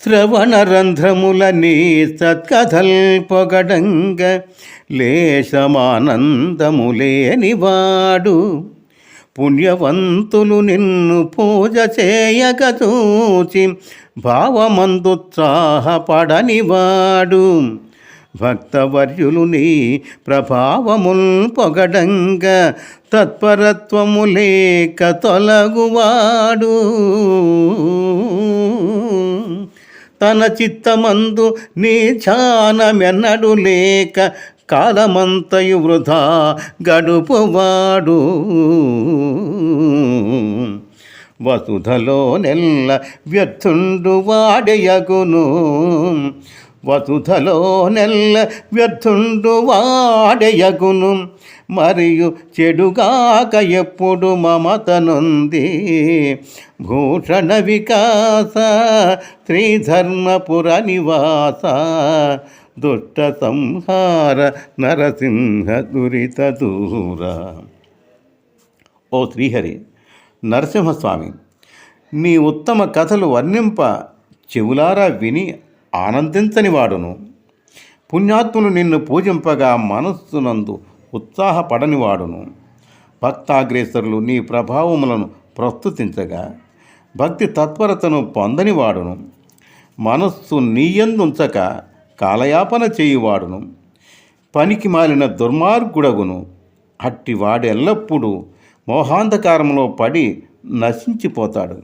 శ్రవణరంధ్రముల నీ సత్కథల్ పొగడంగ లేశమానందములేనివాడు పుణ్యవంతులు నిన్ను పూజ చేయక చూచి భావమందుత్సాహపడనివాడు భక్తవర్యులు నీ ప్రభావముల్ పొగడంగ తత్పరత్వము లేక తొలగువాడు. తన చిత్తమందు నీ ధ్యానమెన్నడు లేక కాలమంతయు వృధా గడుపువాడు. వసుధలో నెల్ల వ్యర్థుండు వాడయగును. వసుధలో నెల్ల వ్యర్థుండు వాడయగును. మరియు చెడుగాక ఎప్పుడు మమతనుంది. భూషణ వికాస శ్రీధర్మపుర నివాస దుష్ట సంహార నరసింహ దురిత దూర. ఓ శ్రీహరి నరసింహస్వామి నీ ఉత్తమ కథలు వర్ణింప చెవులారా విని ఆనందించని వాడును. పుణ్యాత్ములు నిన్ను పూజింపగా మనస్సునందు ఉత్సాహపడని వాడును. భక్తాగ్రేసరులు నీ ప్రభావములను ప్రస్తుతించగా భక్తి తత్పరతను పొందని వాడును. మనస్సు నీయందుంచక కాలయాపన చేయువాడును. పనికి మాలిన దుర్మార్గుడగును. అట్టి వాడెల్లప్పుడూ మోహాంధకారంలో పడి నశించిపోతాడు.